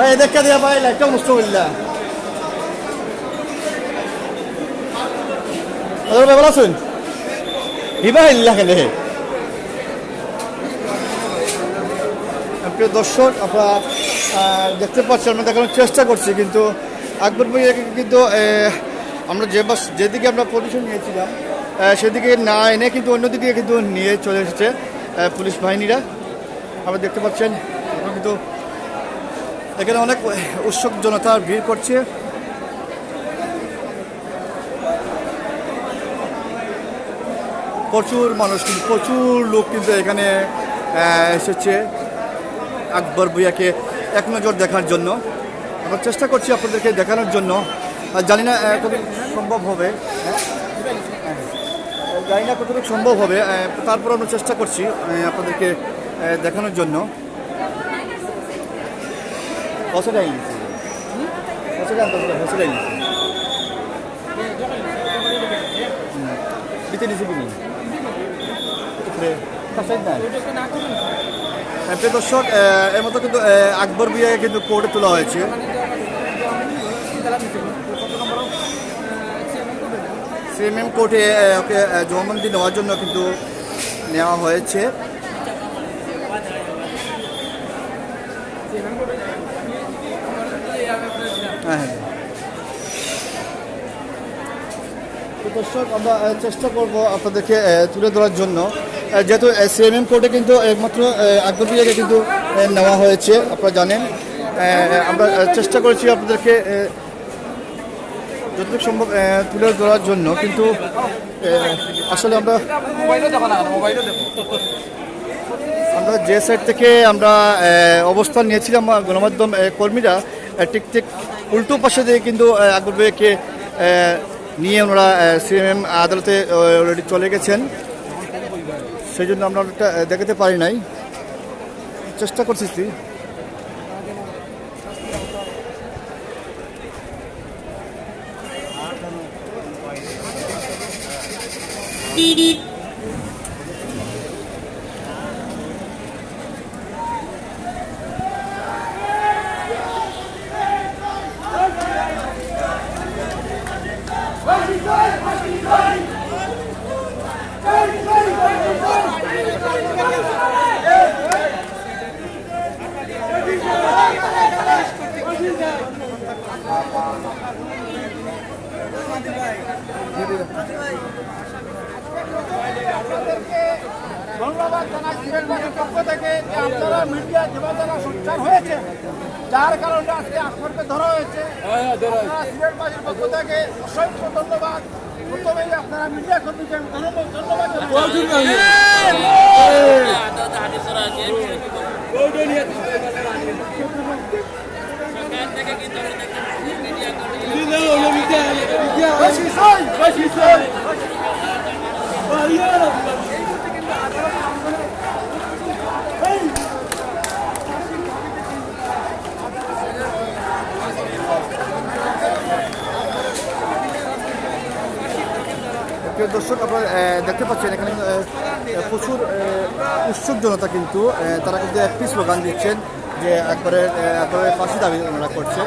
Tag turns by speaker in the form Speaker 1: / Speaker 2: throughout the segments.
Speaker 1: ভাই দেখা দিয়া ভাই, লাইটটা নষ্ট করলা ভালো আছেন? হিবা হিল্লা খেলে প্রিয় দর্শক, আপনারা দেখতে পাচ্ছেন, আমরা দেখানোর চেষ্টা করছি, কিন্তু আকবর ভাইয়াকে কিন্তু আমরা যে বাস, যেদিকে আমরা পজিশন নিয়েছিলাম সেদিকে না এনে কিন্তু অন্যদিকে কিন্তু নিয়ে চলে এসেছে পুলিশ বাহিনীরা। আপনারা দেখতে পাচ্ছেন কিন্তু এখানে অনেক উৎসুক জনতা ভিড় করছে। প্রচুর মানুষ কিন্তু, প্রচুর লোক কিন্তু এখানে এসেছে। আকবর ভুইয়াকে এক নজর দেখার জন্য। আমরা চেষ্টা করছি আপনাদেরকে দেখানোর জন্য। আর জানি না কতটুকু সম্ভব হবে। হ্যাঁ? জানি না কতটুকু সম্ভব হবে। তারপর আমরা চেষ্টা করছি আপনাদেরকে দেখানোর জন্য। হসেটাই হসেটাই হসেটাই দিতে নিছি কিনি উপরে কাছাই নাই হ্যাঁ, দর্শক এর মতো কিন্তু আকবর বিয়ে কিন্তু কোর্টে তোলা হয়েছে সিএমএম কোর্টে ওকে জবানবন্দি নেওয়ার জন্য কিন্তু নেওয়া হয়েছে হ্যাঁ দর্শক, আমরা চেষ্টা করব আপনাদেরকে তুলে ধরার জন্য। যেহেতু সিএমএম কোর্টে কিন্তু একমাত্র বিয়াকে কিন্তু নেওয়া হয়েছে, আপনারা জানেন। আমরা চেষ্টা করেছি আপনাদেরকে যতটুকু সম্ভব তুলে ধরার জন্য, কিন্তু আসলে আমরা আমরা যে সাইড থেকে আমরা অবস্থান নিয়েছিলাম গণমাধ্যম কর্মীরা ঠিক উল্টো পাশে দিয়ে কিন্তু আকবর ভাইকে নিয়ে ওনারা সিএমএম আদালতে অলরেডি চলে গেছেন। সেই জন্য আমরা দেখাতে পারি নাই। চেষ্টা করছি
Speaker 2: ধন্যবাদ জানাই সিলেটবাসীর পক্ষ থেকে যে আপনারা মিডিয়া যেভাবে যারা সোচ্চার হয়েছে যার কারণে আজকে আকবরকে ধরা হয়েছে আপনারা সিলেটবাসীর পক্ষ থেকে অসংখ্য ধন্যবাদ প্রথমেই আপনারা মিডিয়া কর্মীকে ধন্যবাদ ধন্যবাদ।
Speaker 1: প্রিয় দর্শক, আপনারা দেখতে পাচ্ছেন এখানে প্রচুর উৎসুক জনতা কিন্তু তারা কিন্তু একটি স্লোগান দিচ্ছেন যে একবারে একবারে ফাঁসি দাবি ওনারা করছেন।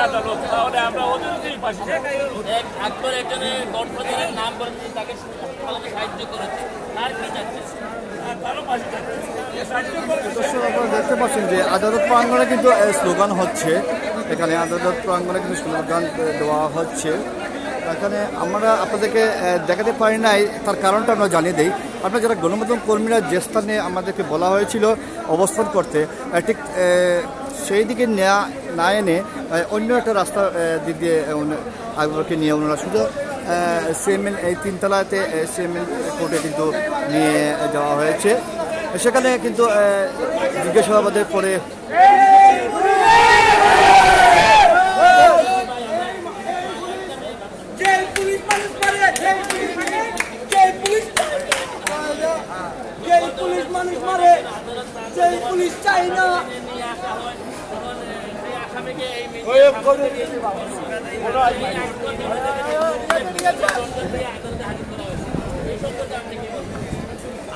Speaker 3: আপনারা
Speaker 1: দেখতে পাচ্ছেন যে আদালত প্রাঙ্গণে কিন্তু স্লোগান হচ্ছে। এখানে আদালত প্রাঙ্গণে কিন্তু স্লোগান দেওয়া হচ্ছে। এখানে আমরা আপনাদেরকে দেখাতে পারি নাই, তার কারণটা আমরা জানিয়ে দিই। আপনার যারা গণমাধ্যম কর্মীরা যে স্থানে আমাদেরকে বলা হয়েছিল অবস্থান করতে ঠিক সেই দিকে নেওয়া না এনে অন্য একটা রাস্তা দিক দিয়ে আকবরকে নিয়ে ওনারা শুধু সিএমএল, এই তিনতলাতে সিএমএল কোর্টে কিন্তু নিয়ে যাওয়া হয়েছে। সেখানে কিন্তু জিজ্ঞাসাবাদের পরে
Speaker 2: পুলিশ
Speaker 4: চাই না।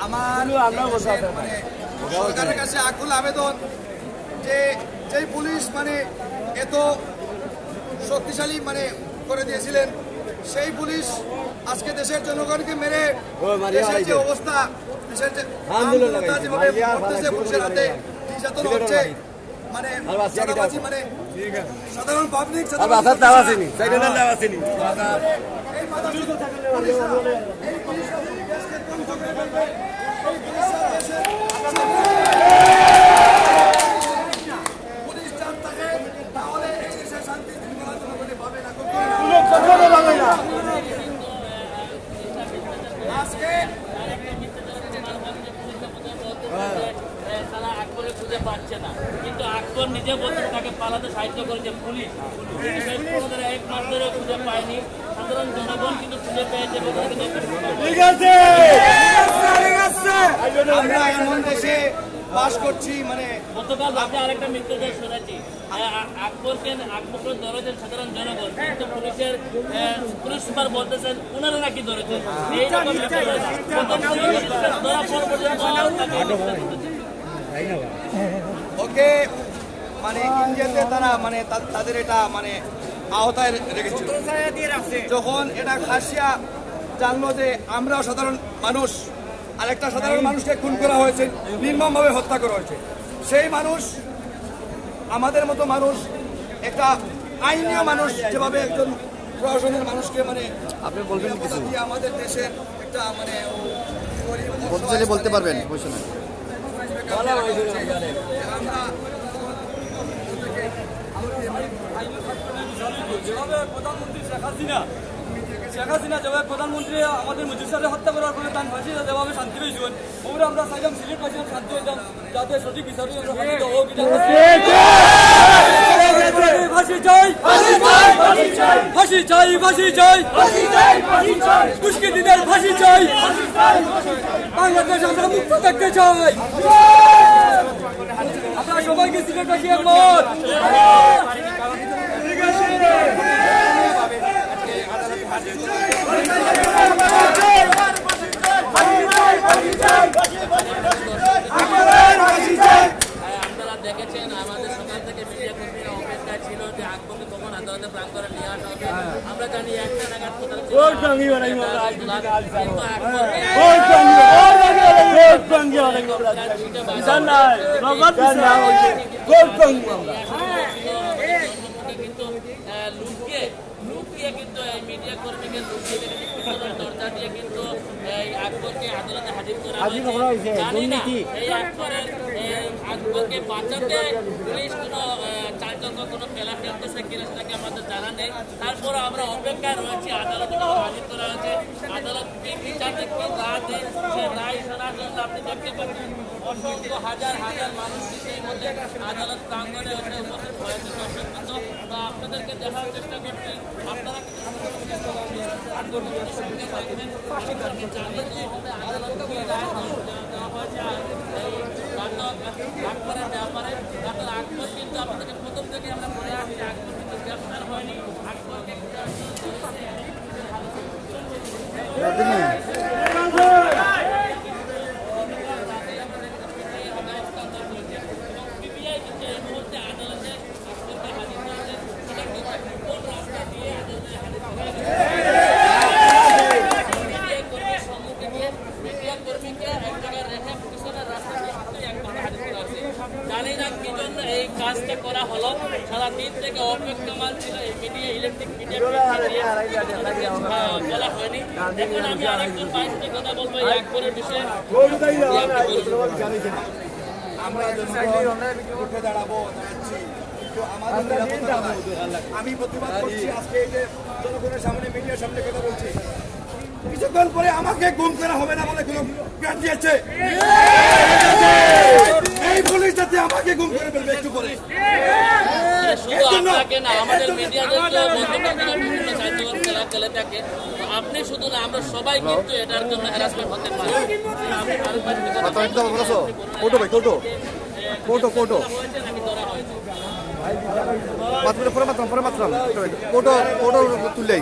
Speaker 2: আমার মানে সরকারের কাছে আকুল আবেদন যে যেই পুলিশ মানে এত শক্তিশালী মানে করে দিয়েছিলেন সেই পুলিশ আজকে দেশের জনগণকে মেরে দেশের যে অবস্থা দেশের যে যেভাবে পুলিশের হাতে নির্যাতন হচ্ছে মানে মানে সাধারণ পাবলিক পুলিশরা যদি দেশকে ধ্বংস করে ফেলবে এই পুলিশরা দেশের পুলিশ চাপ থাকে তাহলে এই দেশের শান্তি শৃঙ্খলা জনগণে পাবে না কখনোই না। আজকে
Speaker 3: তারা আকবরে খুঁজে পাচ্ছে না কিন্তু আকবর নিজে বলছে তাকে পালাতে সাহায্য করেছে পুলিশ পুলিশ এই পনেরো এক মাস ধরে খুঁজে পায়নি সাধারণ জনগণ কিন্তু খুঁজে পেয়েছে এবং তাকে কিন্তু
Speaker 2: আমরা এমন দেশে বাস করছি মানে
Speaker 3: গতকাল রাতে আরেকটা মৃত্যুদের শুনেছি আ- আ- আকবরকে আকবরকে ধরেছেন সাধারণ জনগণ কিন্তু পুলিশের পুলিশ সুপার বলতেছেন ওনারা নাকি ধরেছেন এইরকম ব্যাপার রয়েছে। প্রথম পুলিশ ধরা পর্যন্ত তাকে হত্যা করতেছে।
Speaker 2: ওকে মানে ইন্ডিয়াতে তারা মানে তাদের এটা মানে আওতায় রেখেছিল। যখন এটা খাসিয়া জানলো যে আমরাও সাধারণ মানুষ আরেকটা সাধারণ মানুষকে খুন করা হয়েছে নির্মমভাবে হত্যা করা হয়েছে। সেই মানুষ আমাদের মতো মানুষ একটা আইনীয় মানুষ যেভাবে একজন প্রশাসনের মানুষকে মানে
Speaker 1: আপনি বলবেন কিছু?
Speaker 2: দিয়ে আমাদের দেশের একটা মানে
Speaker 1: বলতে পারবেন?
Speaker 2: আমরা
Speaker 4: যেভাবে প্রধানমন্ত্রী শেখ হাসিনা। শেখ হাসিনা যেভাবে প্রধানমন্ত্রী আমাদের মুজিব সাহেব হত্যা করার পরে তার ফাঁসি যেভাবে শান্তি পেয়েছেন আমরা আমরা চাইলাম সিলেট পাইছিলাম শান্তি হইতাম যাতে সঠিক বিচারে আমরা শান্তি দেবো ফাঁসি চাই ফাঁসি চাই ফাঁসি চাই। দুষ্কৃতীদের ফাঁসি চাই। বাংলাদেশ আমরা মুক্ত থাকতে চাই। আমরা সবাইকে সিলেট একমত
Speaker 3: আপনারা দেখেছেন আমাদের সকাল থেকে মিডিয়া কর্মীরা অপেক্ষায় ছিল যে আকবরকে কখন আদালতে প্রাঙ্গণে নিয়ে আসা হবে জানি লুকিয়ে লুকিয়ে কিন্তু এই মিডিয়া কর্মীকে লুকিয়ে দরজা দিয়ে কিন্তু এই আকবরকে আদালতে হাজির করা হয়েছে জানি না এই আকবরের আকবরকে বাঁচাতে পুলিশ কোনো আহ, কোনো খেলা খেলতেছে কিনা সেটাকে আমাদের জানা নেই। তারপর আমরা অপেক্ষায় রয়েছি আদালতে হাজির করা হয়েছে আদালত কি রায় দেয় সে রায় শোনার জন্য আপনি দেখতে পাচ্ছেন অসংখ্য হাজার হাজার মানুষ এই মধ্যে আদালত প্রাঙ্গণে এসে উপস্থিত হয়েছে। দর্শক আপনাদেরকে দেখার চেষ্টা করছি। আপনারা সঙ্গে থাকবেন আদালত কি রায় দেওয়া হয়েছে? ব্যাপারে ঘাতক আকবর কিন্তু আপনাদেরকে প্রথম থেকে আমরা বলে আসছি আকবর কিন্তু গ্রেফতার হয়নি আকবরকে পিবিআই কিন্তু এই মুহূর্তে আদালতে আকবরকে হাজির করেছে সেটা কিন্তু কোন রাস্তা দিয়ে আদালতে হাজির করা মিডিয়া কর্মীর সম্মুখে দিয়ে মিডিয়া কর্মীকে এক জায়গায় রেখে পিছনের রাস্তা দিয়ে কিন্তু একবার হাজির করা হয়েছে জানি না কি জন্য এই কাজটা করা হলো সারা দিন থেকে অপেক্ষমান ছিল এই মিডিয়া ইলেকট্রিক মিডিয়া বলা হয়নি। এখন আমি আরেকজন বাইশ কথা বলব এই আকবরের বিষয়ে।
Speaker 2: আমরা উঠে দাঁড়াবো দাঁড়াচ্ছি। কিন্তু আমাদের নিরাপত্তা নাই। আমি প্রতিবাদ করছি আজকে এই যে জনগণের সামনে মিডিয়ার সামনে কথা বলছি। কিছুক্ষণ পরে আমাকে গুম করা হবে না বলে কোনো গ্যারান্টি দিয়েছে। এই পুলিশ যাতে আমাকে গুম করে ফেলবে একটু পরে।
Speaker 3: শুধু আপনাকে না আমাদের মিডিয়াদের বিভিন্ন সাহিত্যগত খেলা খেলে থাকে। আপনি শুধু না আমরা সবাই কিন্তু এটার জন্য হ্যারাসমেন্ট হতে পারি।
Speaker 1: ভাই কোটো মাত্র পরে মাত্রাম পরে মাত্রাম। কোটো কোটো তুললেই।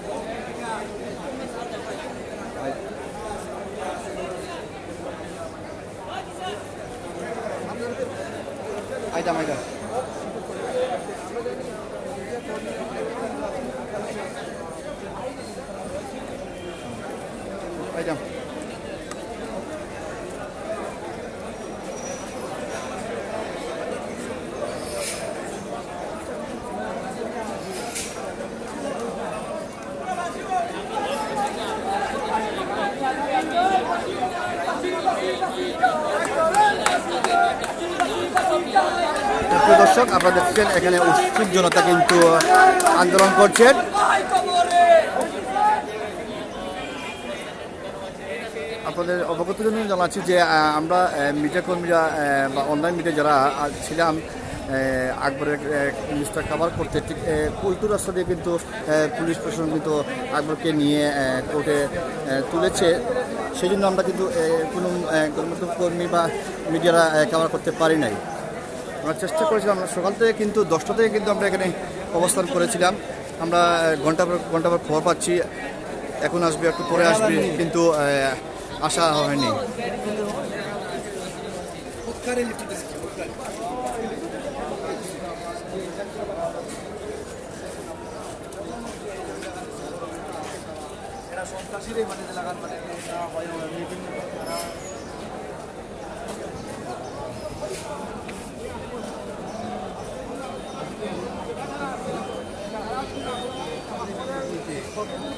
Speaker 1: আইতাম আইতাম আইতাম প্রিয় দর্শক আপনারা দেখছেন, এখানে উৎসুক জনতা কিন্তু আন্দোলন করছেন আপনাদের অবগত জন্য জানাচ্ছি যে আমরা মিডিয়া কর্মীরা বা অনলাইন মিডিয়া যারা ছিলাম আকবরের নিউজটা কভার করতে, ঠিক উল্টো রাস্তা দিয়ে কিন্তু পুলিশ প্রশাসন কিন্তু আকবরকে নিয়ে কোর্টে তুলেছে। সেই জন্য আমরা কিন্তু কোনো গণমাধ্যম কর্মী বা মিডিয়ারা কভার করতে পারি নাই। আমরা চেষ্টা করেছিলাম সকাল থেকে কিন্তু, দশটা থেকে কিন্তু আমরা এখানে অবস্থান করেছিলাম। আমরা ঘণ্টা পর ঘণ্টা পর খবর পাচ্ছি। এখন আসবে, একটু পরে আসবে, কিন্তু আসা হয়নি। দেখি ভাই একটা দেখি সাহায্য কর সাহায্য কর হ্যাঁ?
Speaker 5: Chico, kalimutan ko kalimutan kami pinasa.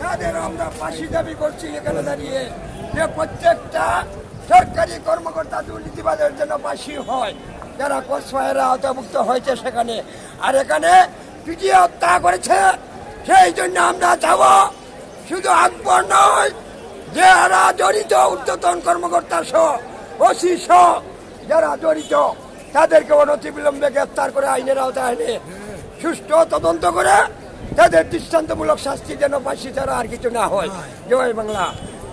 Speaker 4: তাদের আমরা ফাঁসি দাবি করছি এখানে দাঁড়িয়ে যে প্রত্যেকটা সরকারি কর্মকর্তা দুর্নীতিবাদের জন্য ফাঁসি হয়। যারা কসফায়েরা আওতাভুক্ত হয়েছে সেখানে। আর এখানে পিটিয়ে হত্যা করেছে, সেই জন্য আমরা যাব শুধু আকবর নয়, যারা জড়িত ঊর্ধ্বতন কর্মকর্তা সহ, ওসি সহ, যারা জড়িত তাদেরকে অনতিবিলম্বে গ্রেপ্তার করে আইনের আওতায় এনে সুষ্ঠু তদন্ত করে তাদের দৃষ্টান্তমূলক শাস্তি যেন ফাঁসি ছাড়া আর কিছু না হয়। জয় বাংলা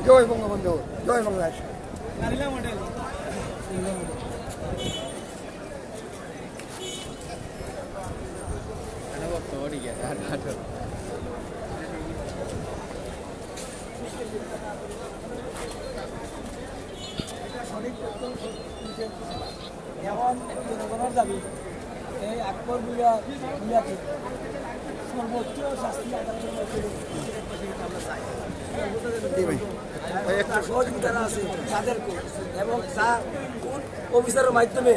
Speaker 4: জয় বঙ্গবন্ধু জয় বাংলা।
Speaker 6: যেমন জনগণের দাবি এই আকবর বুয়া বুয়াকে সর্বোচ্চ শাস্তি সহযোগিতারা আছে তাদেরকে এবং তা কোন অফিসারের মাধ্যমে